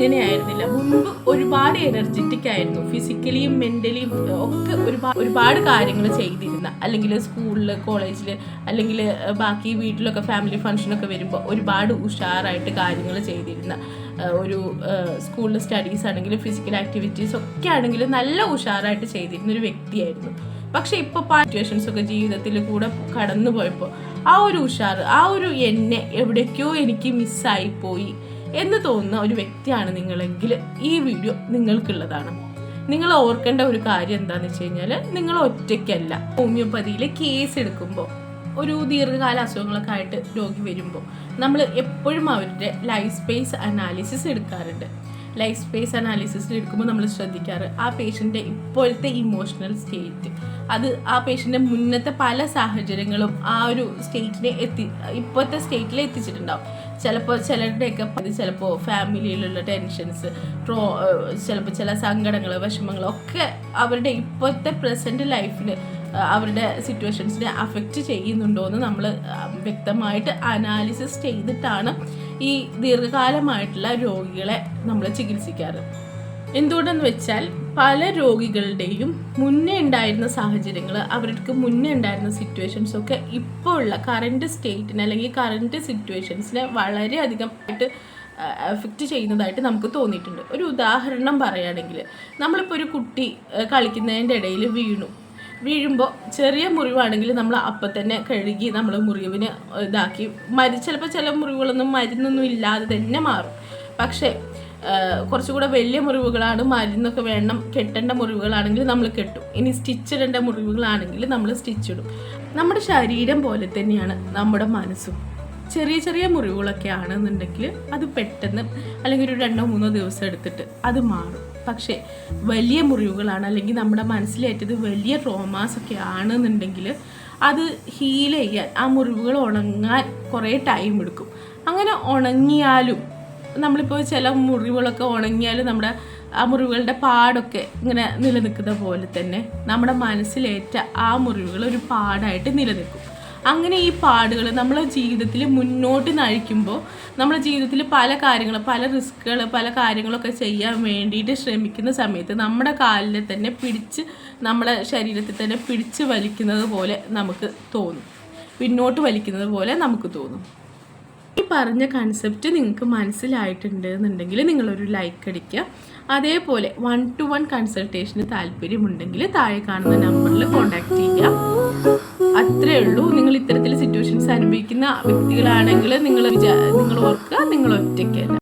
ഇങ്ങനെയായിരുന്നില്ല മുൻപ് ഒരുപാട് എനർജറ്റിക് ആയിരുന്നു. ഫിസിക്കലിയും മെന്റലിയും ഒക്കെ ഒരുപാട് ഒരുപാട് കാര്യങ്ങൾ ചെയ്തിരുന്ന. അല്ലെങ്കിൽ സ്കൂളിൽ കോളേജിൽ അല്ലെങ്കിൽ ബാക്കി വീട്ടിലൊക്കെ ഫാമിലി ഫംഗ്ഷനൊക്കെ വരുമ്പോൾ ഒരുപാട് ഉഷാറായിട്ട് കാര്യങ്ങൾ ചെയ്തിരുന്ന ഒരു സ്കൂളിൽ സ്റ്റഡീസ് ആണെങ്കിലും ഫിസിക്കൽ ആക്ടിവിറ്റീസ് ഒക്കെ ആണെങ്കിലും നല്ല ഉഷാറായിട്ട് ചെയ്തിരുന്ന ഒരു വ്യക്തിയായിരുന്നു. പക്ഷെ ഇപ്പോൾ സിറ്റുവേഷൻസ് ഒക്കെ ജീവിതത്തിൽ കൂടെ കടന്നു പോയപ്പോൾ ആ ഒരു ഉഷാർ ആ ഒരു എന്നെ എവിടേക്കോ എനിക്ക് മിസ്സായി പോയി. എന്ന് തോന്നുന്ന ഒരു വ്യക്തിയാണ് നിങ്ങളെങ്കിൽ ഈ വീഡിയോ നിങ്ങൾക്കുള്ളതാണ്. നിങ്ങൾ ഓർക്കേണ്ട ഒരു കാര്യം എന്താണെന്ന് വെച്ച് കഴിഞ്ഞാൽ നിങ്ങൾ ഒറ്റയ്ക്കല്ല. ഹോമിയോപ്പതിയിൽ കേസ് എടുക്കുമ്പോൾ ഒരു ദീർഘകാല അസുഖങ്ങളൊക്കെ ആയിട്ട് രോഗി വരുമ്പോൾ നമ്മൾ എപ്പോഴും അവരുടെ ലൈഫ് സ്പേസ് അനാലിസിസ് എടുക്കാറുണ്ട്. ലൈഫ് സ്പേസ് അനാലിസിസിൽ എടുക്കുമ്പോൾ നമ്മൾ ശ്രദ്ധിക്കാറ്. ആ പേഷ്യന്റെ ഇപ്പോഴത്തെ ഇമോഷണൽ സ്റ്റേറ്റ് അത് ആ പേഷ്യന്റെ മുന്നത്തെ പല സാഹചര്യങ്ങളും ആ ഒരു സ്റ്റേറ്റിനെ എത്തി ഇപ്പോഴത്തെ സ്റ്റേറ്റിൽ എത്തിച്ചിട്ടുണ്ടാവും. ചിലപ്പോൾ ചിലരുടെയൊക്കെ ചിലപ്പോൾ ഫാമിലിയിലുള്ള ടെൻഷൻസ് ട്രോ ചിലപ്പോൾ ചില സങ്കടങ്ങൾ വിഷമങ്ങൾ ഒക്കെ അവരുടെ ഇപ്പോഴത്തെ പ്രസന്റ് ലൈഫിൽ അവരുടെ സിറ്റുവേഷൻസിനെ അഫക്റ്റ് ചെയ്യുന്നുണ്ടോ എന്ന് നമ്മൾ വ്യക്തമായിട്ട് അനാലിസിസ് ചെയ്തിട്ടാണ് ഈ ദീർഘകാലമായിട്ടുള്ള രോഗികളെ നമ്മൾ ചികിത്സിക്കാറ്. എന്തുകൊണ്ടെന്ന് വെച്ചാൽ പല രോഗികളുടെയും മുന്നേ ഉണ്ടായിരുന്ന സാഹചര്യങ്ങൾ അവർക്ക് മുന്നേ ഉണ്ടായിരുന്ന സിറ്റുവേഷൻസ് ഒക്കെ ഇപ്പോൾ ഉള്ള കറന്റ് സ്റ്റേറ്റിനെ അല്ലെങ്കിൽ കറന്റ് സിറ്റുവേഷൻസിനെ വളരെയധികം ആയിട്ട് എഫക്റ്റ് ചെയ്യുന്നതായിട്ട് നമുക്ക് തോന്നിയിട്ടുണ്ട്. ഒരു ഉദാഹരണം പറയുകയാണെങ്കിൽ നമ്മളിപ്പോൾ ഒരു കുട്ടി കളിക്കുന്നതിന്റെ ഇടയിൽ വീണു. വീഴുമ്പോൾ ചെറിയ മുറിവാണെങ്കിൽ നമ്മൾ അപ്പം തന്നെ കഴുകി നമ്മൾ മുറിവിന് ഇതാക്കി. മരി ചിലപ്പോൾ ചില മുറിവുകളൊന്നും മരുന്നൊന്നും ഇല്ലാതെ തന്നെ മാറും. പക്ഷേ കുറച്ചുകൂടെ വലിയ മുറിവുകളാണ് മരുന്നൊക്കെ വേണം. കെട്ടേണ്ട മുറിവുകളാണെങ്കിൽ നമ്മൾ കെട്ടും. ഇനി സ്റ്റിച്ച് ഇടേണ്ട മുറിവുകളാണെങ്കിൽ നമ്മൾ സ്റ്റിച്ച് ഇടും. നമ്മുടെ ശരീരം പോലെ തന്നെയാണ് നമ്മുടെ മനസ്സും. ചെറിയ ചെറിയ മുറിവുകളൊക്കെ ആണെന്നുണ്ടെങ്കിൽ അത് പെട്ടെന്ന് അല്ലെങ്കിൽ ഒരു രണ്ടോ മൂന്നോ ദിവസം എടുത്തിട്ട് അത് മാറും. പക്ഷേ വലിയ മുറിവുകളാണ്. അല്ലെങ്കിൽ നമ്മുടെ മനസ്സിലേറ്റത് വലിയ ട്രോമാസ് ഒക്കെ ആണെന്നുണ്ടെങ്കിൽ അത് ഹീൽ ചെയ്യാൻ ആ മുറിവുകൾ ഉണങ്ങാൻ കുറേ ടൈം എടുക്കും. അങ്ങനെ ഉണങ്ങിയാലും നമ്മളിപ്പോൾ ചില മുറിവുകളൊക്കെ ഉണങ്ങിയാലും നമ്മുടെ ആ മുറിവുകളുടെ പാടൊക്കെ ഇങ്ങനെ നിലനിൽക്കുന്ന പോലെ തന്നെ നമ്മുടെ മനസ്സിലേറ്റ ആ മുറിവുകൾ ഒരു പാടായിട്ട് നിലനിൽക്കും. അങ്ങനെ ഈ പാടുകൾ നമ്മളെ ജീവിതത്തിൽ മുന്നോട്ട് നയിക്കുമ്പോൾ നമ്മുടെ ജീവിതത്തിൽ പല കാര്യങ്ങൾ പല റിസ്കുകൾ പല കാര്യങ്ങളൊക്കെ ചെയ്യാൻ വേണ്ടിയിട്ട് ശ്രമിക്കുന്ന സമയത്ത് നമ്മുടെ കാലിനെ തന്നെ പിടിച്ച് നമ്മുടെ ശരീരത്തിൽ തന്നെ പിടിച്ച് വലിക്കുന്നത് പോലെ നമുക്ക് തോന്നും. പിന്നോട്ട് വലിക്കുന്നത് പോലെ നമുക്ക് തോന്നും. ഈ പറഞ്ഞ കൺസെപ്റ്റ് നിങ്ങൾക്ക് മനസ്സിലായിട്ടുണ്ട് എന്നുണ്ടെങ്കിൽ നിങ്ങളൊരു ലൈക്ക് അടിക്കുക. അതേപോലെ വൺ ടു വൺ കൺസൾട്ടേഷന് താല്പര്യമുണ്ടെങ്കിൽ താഴെ കാണുന്ന നമ്പറിൽ കോൺടാക്റ്റ് ചെയ്യുക. അത്രേ ഉള്ളൂ. നിങ്ങൾ ഇത്തരത്തിൽ സിറ്റുവേഷൻസ് അനുഭവിക്കുന്ന വ്യക്തികളാണെങ്കിൽ നിങ്ങൾ വിചാ നിങ്ങൾ ഓർക്കുക നിങ്ങൾ ഒറ്റയ്ക്കല്ല.